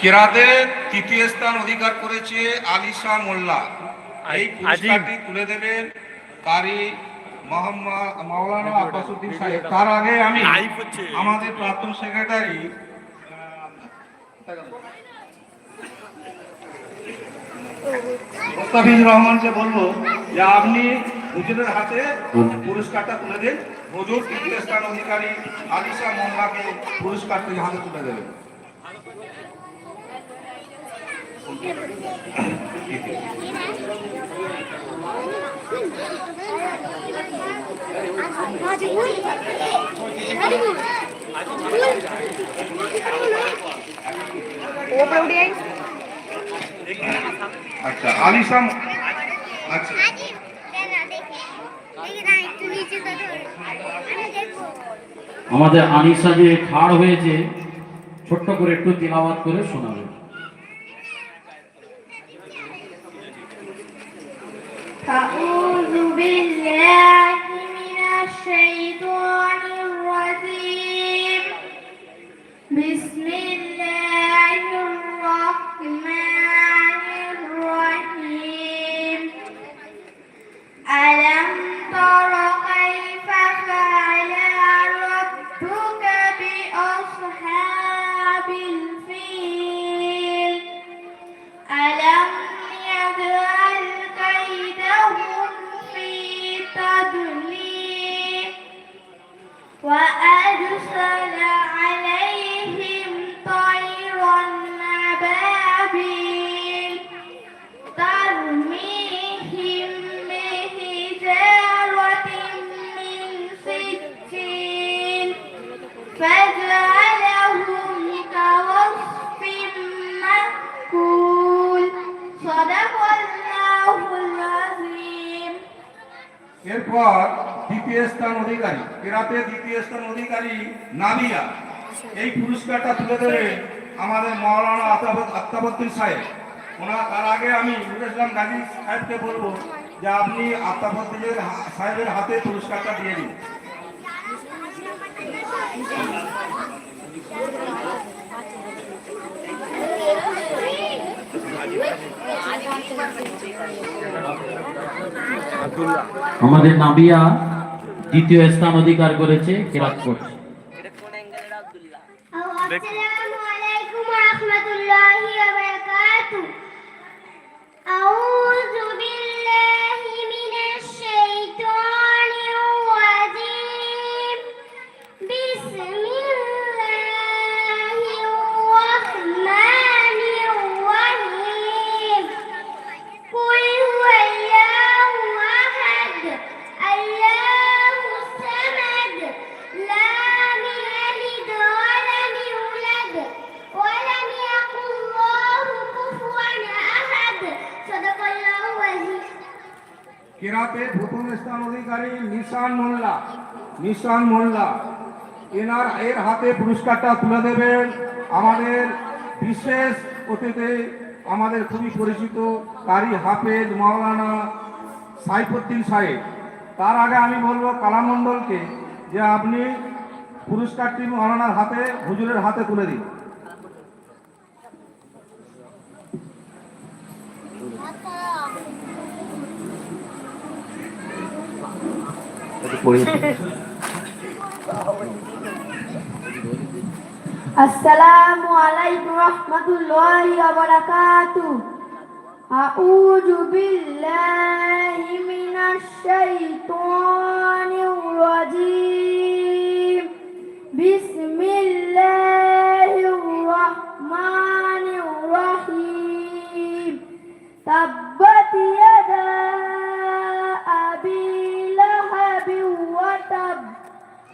কেরাতে তৃতীয় স্থান অধিকার করেছে আলিশা মোল্লা। এই পুরস্কারটি তুলে দেবেন কারি মাওলানা আব্বাসুদ্দিন সাহেব। তার আগে আমি আমাদের প্রাক্তন সেক্রেটারি রহমানকে বলব যে আপনি হুজুরের হাতে পুরস্কারটা তুলে দিন। হুজুর তৃতীয় স্থান অধিকারী আলিশা মোল্লাকে পুরস্কারটি হাতে তুলে দেবেন। আচ্ছা আচ্ছা। আমাদের আনিসা যে খাড় হয়েছে ছোট্ট করে একটু তিলাবাত করে শোনাবে। এরপর দ্বিতীয় স্থান অধিকারী। কেরাতে দ্বিতীয় স্থান অধিকারী নাবিয়া। এই পুরস্কারটা তুলে দেবে আমাদের মৌলানা আত্তাবুদ্দিন সাহেব। ওনার তার আগে আমি ইসলাম গাজী সাহেবকে বলব যে আপনি আত্তাবুদ্দিনের সাহেবের হাতে পুরস্কারটা দিয়ে দিন। আমাদের নাবিয়া দ্বিতীয় স্থান অধিকার করেছে কেরাত আসসালামু আলাইকুম ওয়া রাহমাতুল্লাহি ওয়া নিশান মোল্লা নিশান মোল্লা, এনার, এর হাতে পুরস্কারটা তুলে দেবেন আমাদের বিশেষ অতিথি, আমাদের খুবই পরিচিত কারি হাফেজ মাওলানা সাইফুদ্দিন সাহেব। তার আগে আমি বলব কালামণ্ডলকে যে আপনি পুরস্কারটি মাওলানার হাতে, হুজুরের হাতে তুলে দিন। আসসালামু আলাইকুম রহমতুল্লাহি ওয়া বারাকাতু আউযু বিল্লাহি মিনাশ শাইতানির রাজিম। বিসমিল্লাহির রহমানির রহিম। তাব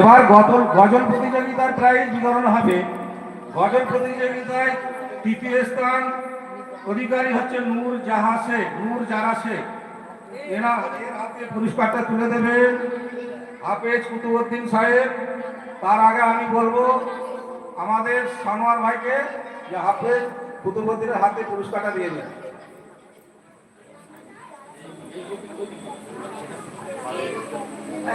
এবার গজল গজল প্রতিযোগিতার প্রাইজ বিতরণ হবে। গজল প্রতিযোগিতায় তৃতীয় স্থান অধিকারী হচ্ছে নূর জাহা শেখ, নূর জাহা শেখ। এরা এর হাতে পুরস্কারটা তুলে দেবেন হাফেজ কুতুবুদ্দিন সাহেব। তার আগে আমি বলব আমাদের সানোয়ার ভাইকে যে হাফেজ কুতুবুদ্দিনের হাতে পুরস্কারটা দিয়ে দেন।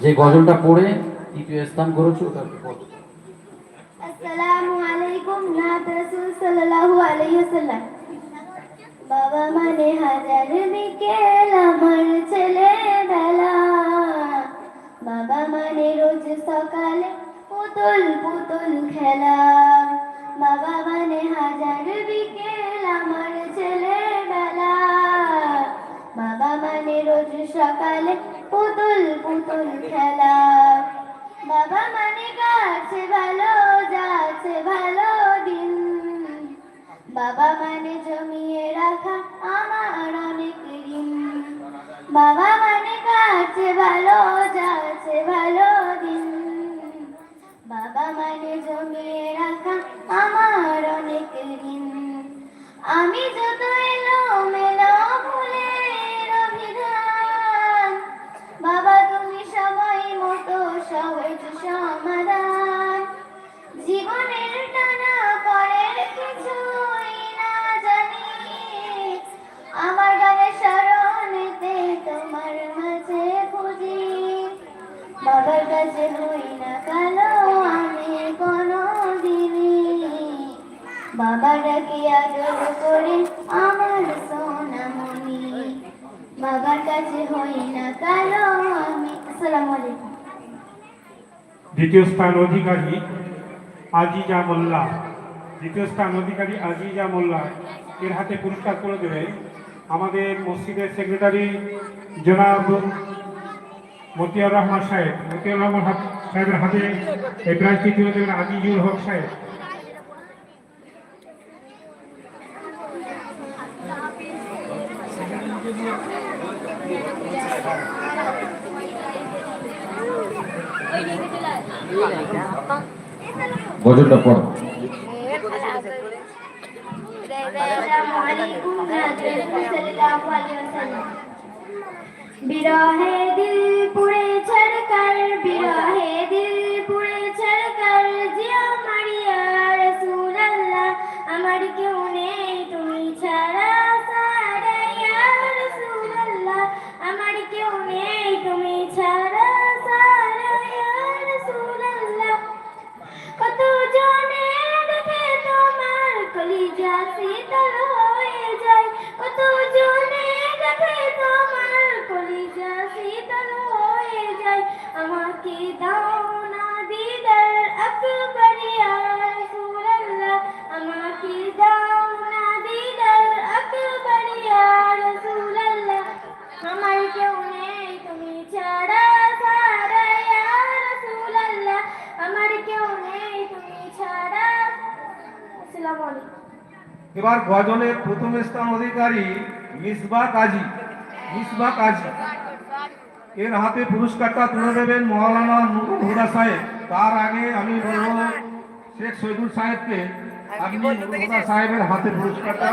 যে গজলটা পড়ে তৃতীয় স্থান করেছ ওয়াসাল্লাম। বাবা মানে হাজার বিকেল, আমার ছেলেবেলা। বাবা মানে রোজ সকালে পুতুল পুতুল খেলা। বাবা মানে হাজার বিকেল, আমার ছেলেবেলা। বাবা মানে রোজ সকালে পুতুল পুতুল খেলা। বাবা মানে গাছে, ভালো যাচ্ছে, ভালো দিন। বাবা মানে জমিয়ে রাখা, আমার অনেক ঋণ। বাবা মানে গাছে, ভালো যাচ্ছে, ভালো দিন। বাবা মানে জমিয়ে রাখা, আমার অনেক ঋণ। আমি যত এলো বাবা ডাকি আদর করে আমার সোনামণি। বাবার কাছে হই না কালো আমি। আসসালামু আলাইকুম। দ্বিতীয় স্থান অধিকারী আজিজা মোল্লা। দ্বিতীয় স্থান অধিকারী আজিজা মোল্লা। এর হাতে পুরস্কার করে দেবে আমাদের মসজিদের সেক্রেটারি জনাব মতিয়ার রহমান সাহেব। মতিয়ার রহমান সাহেবের হাতে এই প্রাইজটি তুলে দেবেন আজিজুল হক সাহেব। গজলটা পড়ো বিরহে কত জনে দেখে তোমার কলিজা শীতল হয়ে যায় আমাকে দাও না দিদার আকবরিয়া রাসূলুল্লাহ আমাকে দাও না দিদার আকবরিয়া রাসূলুল্লাহ আমার কেউ নেই, তুমি ছাড়া সারা ইয়া রাসূলুল্লাহ আমার কেউ নেই তুমি ছাড়া। আসসালামু আলাইকুম। এবার গজলের প্রথম স্থান অধিকারী মিসবা কাজী মিসবা কাজী। এর হাতে পুরস্কারটা তুলে দেবেন মৌলানা নুরুল হুদা সাহেব। তার আগে আমি বলব শেখ শহীদুল সাহেবকে, আপনি নুরুল হুদা সাহেবের হাতে পুরস্কারটা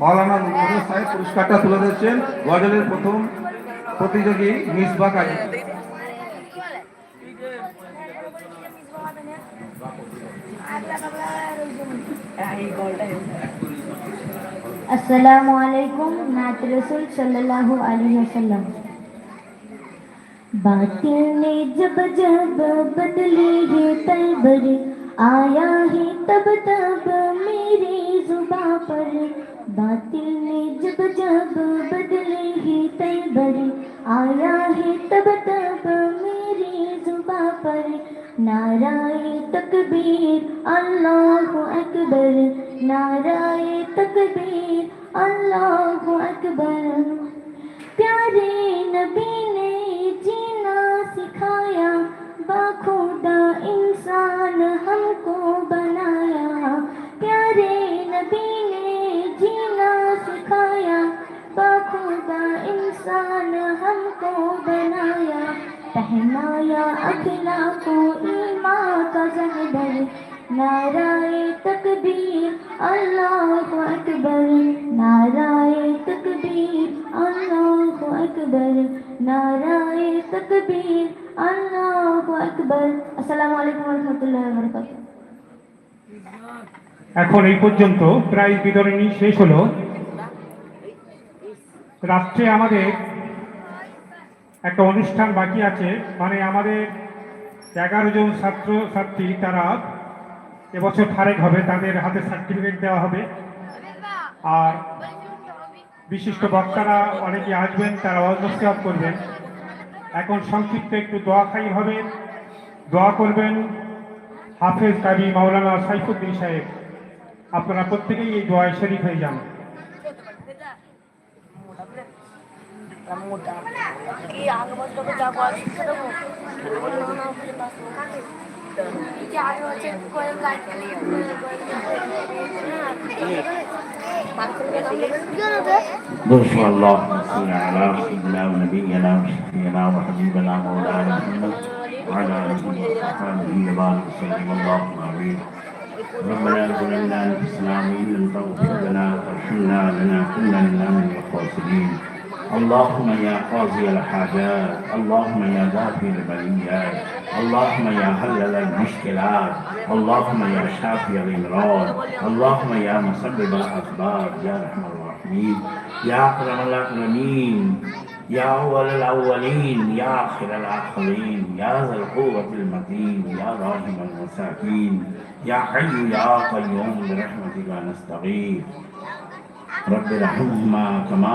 মৌলানা নুরুল হুদা সাহেব পুরস্কারটা তুলে দিচ্ছেন গজলের প্রথম প্রতিযোগী মিসবা কাজী। वसल्लम बातिल ने जब जब बदले ये तैबर आया है, तब तब मेरी जुबा पर। बातिल ने जब जब बदले ये बर आया है, तब तब मेरी जुबा पर। नाराए तकबीर, अल्लाह अकबर नाराए तकबीर अल्लाह अकबर। प्यारे नबी ने जीना सिखाया बाखुदा इंसान हमको बनाया। प्यारे नबी ने जीना सिखाया बाखुदा इंसान हमको बनाया। पहनाया अखला को ईमा का जहदर takbir Allahu akbar narae takbir Allahu akbar narae takbir Allahu akbar assalamu alaikum warahmatullahi wabarakatuh এখন এই পর্যন্ত প্রাইজ বিতরণী শেষ হলো রাত্রে আমাদের একটা অনুষ্ঠান বাকি আছে মানে আমাদের এগারো জন ছাত্র ছাত্রী তারা এবছর ফারেক হবে, তাদের হাতে সার্টিফিকেট দেওয়া হবে। আর বিশিষ্ট বক্তারা অনেকে আসবেন, তারা অজস্রাব করবেন। এখন সংক্ষিপ্ত একটু দোয়া খাই হবে। দোয়া করবেন হাফেজ কাবি মাওলানা সাইফুদ্দিন সাহেব। আপনারা প্রত্যেকেই এই দোয়ায় শরীফ হয়ে যান। দেবো কি আগে হচ্ছে করে গাড়ি بسم الله صل على سيدنا ونبينا وشفينا وحبيبنا مولانا محمد وعلى آله وصحبه وسلم. اللهم آمين. ربنا ظلمنا انفسنا وان لم تغفر لنا وترحمنا لنكونن من الخاسرين. اللهم يا قاضي الحاجات اللهم يا دافع البليات اللهم يا حلل المشكلات اللهم يا شافي الامراض اللهم يا مسبب الاسباب يا ارحم الراحمين يا أكرم الأكرمين يا أول الأولين يا آخر الآخرين يا ذا القوة المتين يا راحم المساكين يا حي يا قيوم برحمتك نستغيث. رب ارحمهما كما